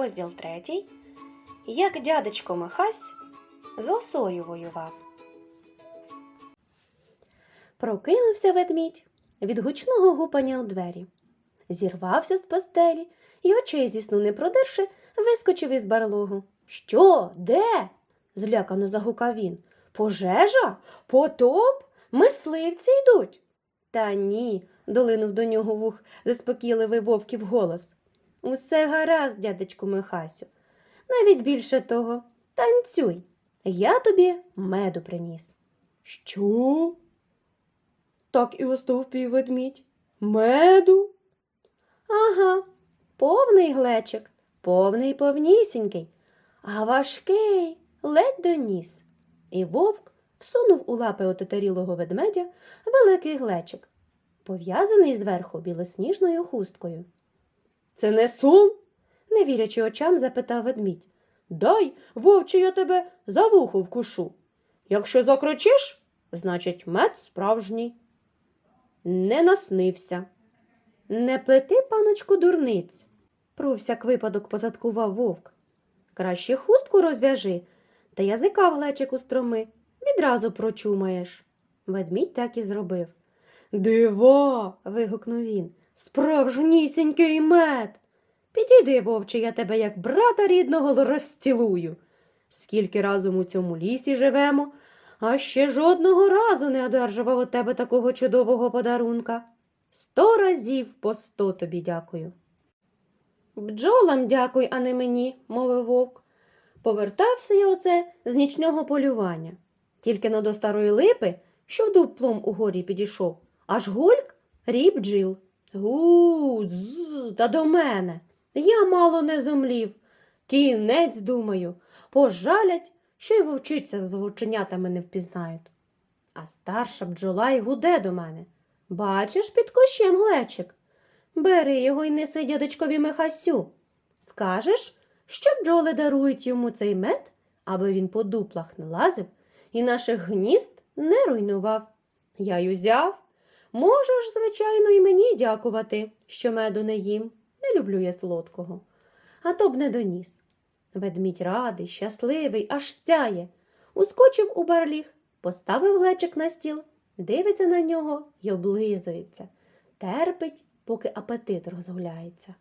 Розділ третій. Як дядечко Михась з осою воював. Прокинувся ведмідь від гучного гупання у двері. Зірвався з постелі і очей зі сну не продерши, вискочив із барлогу. Що? Де? злякано загукав він. Пожежа? Потоп? Мисливці йдуть. Та ні, долинув до нього вух заспокійливий вовків голос. Усе гаразд, дядечку Михасю. Навіть більше того, танцюй. Я тобі меду приніс. Що? Так і остовпів ведмідь. Меду? Ага, повний глечик, повний повнісінький, а важкий ледь доніс. І вовк всунув у лапи отетерілого ведмедя великий глечик, пов'язаний зверху білосніжною хусткою. Це не сон? не вірячи очам, запитав ведмідь. Дай, вовче, я тебе за вухо вкушу. Якщо закричиш, значить мед справжній. Не наснився. Не плети, паночку, дурниць, про всяк випадок позадкував вовк. Краще хустку розв'яжи, та язика в глечику строми, відразу прочумаєш. Ведмідь так і зробив. Дива. вигукнув він. Справжнісінький мед. Підійди, вовче, я тебе як брата рідного розцілую. Скільки разом у цьому лісі живемо, а ще жодного разу не одержував у тебе такого чудового подарунка. Сто разів по сто тобі дякую. Бджолам дякуй, а не мені, мовив вовк. Повертався я оце з нічного полювання. Тільки но до старої липи, що в дуплом угорі підійшов, аж гульк ріб бджіл. Гу, дз, та до мене. Я мало не зумлів. Кінець, думаю, пожалять, що й вовчиця з вовченятами не впізнають. А старша бджола й гуде до мене. Бачиш, під кощем глечик. Бери його й неси дядечкові Михасю. Скажеш, що бджоли дарують йому цей мед, аби він по дуплах не лазив і наших гнізд не руйнував. Я й узяв. Можеш, звичайно, і мені дякувати, що меду не їм. Не люблю я солодкого. А то б не доніс. Ведмідь радий, щасливий, аж сяє. Ускочив у барліг, поставив глечик на стіл, дивиться на нього й облизується, терпить, поки апетит розгуляється,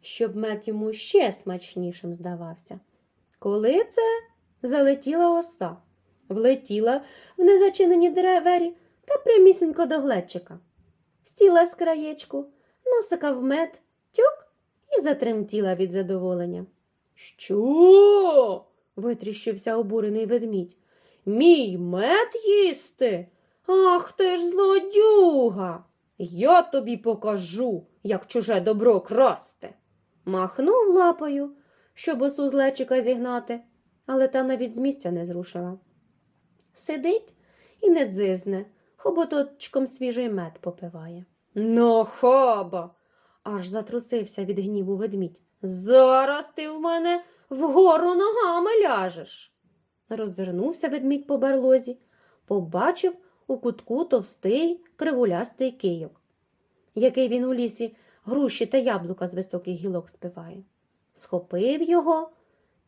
щоб мед йому ще смачнішим здавався. Коли це залетіла оса, влетіла в незачинені двері та прямісінько до глечика. Сіла з краєчку, носика в мед, тюк і затремтіла від задоволення. Що? витріщився обурений ведмідь. Мій мед їсти? Ах ти ж злодюга. Я тобі покажу, як чуже добро красти. Махнув лапою, щоб осу з лечика зігнати, але та навіть з місця не зрушила. Сидить і не дзизне, хоботочком свіжий мед попиває. Ну, хаба! аж затрусився від гніву ведмідь. Зараз ти в мене вгору ногами ляжеш. Роззирнувся ведмідь по барлозі, побачив у кутку товстий кривулястий кийок, який він у лісі груші та яблука з високих гілок спиває. Схопив його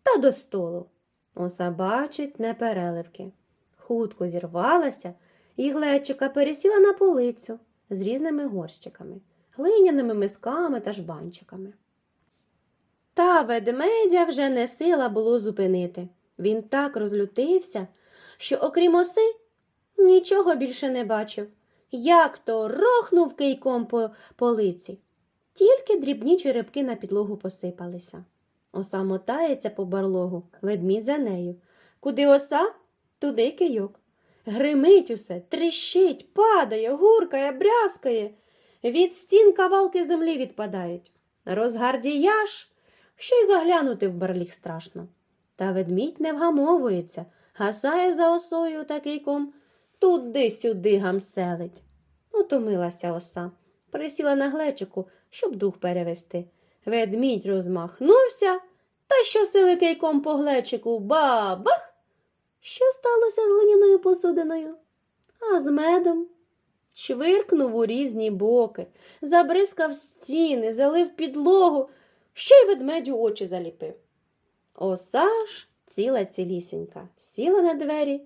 та до столу. Оса бачить непереливки. Хутко зірвалася і глечика пересіла на полицю з різними горщиками, глиняними мисками та жбанчиками. Та ведмедя вже не сила було зупинити. Він так розлютився, що, окрім оси, нічого більше не бачив. Як то рохнув кийком по полиці. Тільки дрібні черепки на підлогу посипалися. Оса мотається по барлогу, ведмідь за нею. Куди оса, туди кийок. Гримить усе, тріщить, падає, гуркає, брязкає. Від стін кавалки землі відпадають. Розгардіяш, що й заглянути в барліг страшно. Та ведмідь не вгамовується, гасає за осою такийком, туди-сюди гамселить. Утомилася оса, присіла на глечику, щоб дух перевести. Ведмідь розмахнувся та щосили кийком по глечику бабах. Що сталося з глиняною посудиною? А з медом? Чвиркнув у різні боки, забризкав стіни, залив підлогу. ще й ведмедю очі заліпив. Оса ж ціла цілісінька, сіла на двері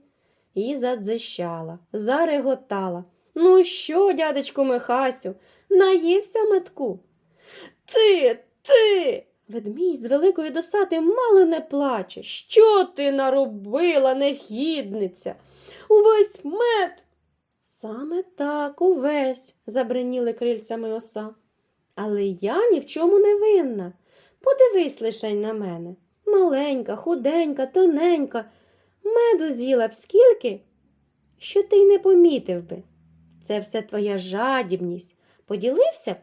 і задзищала, зареготала. Ну що, дядечку Михасю, наївся метку? Ти, ти. Ведмідь з великої досади мало не плаче. Що ти наробила, негідниця? Увесь мед. Саме так, увесь, забриніли крильцями оса. Але я ні в чому не винна. Подивись лишень на мене. Маленька, худенька, тоненька. Меду з'їла б скільки, що ти й не помітив би. Це все твоя жадібність. Поділився б,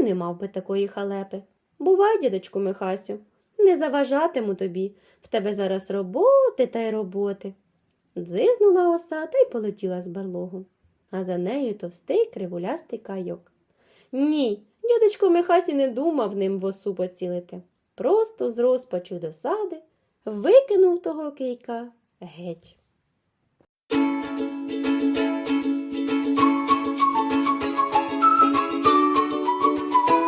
й не мав би такої халепи. Бувай, дідочку Михасю, не заважатиму тобі. В тебе зараз роботи та й роботи. Дзизнула оса та й полетіла з барлогу, а за нею товстий кривулястий кайок. Ні, дядечко Михасі не думав ним в осу поцілити. Просто з розпачу досади викинув того кийка геть.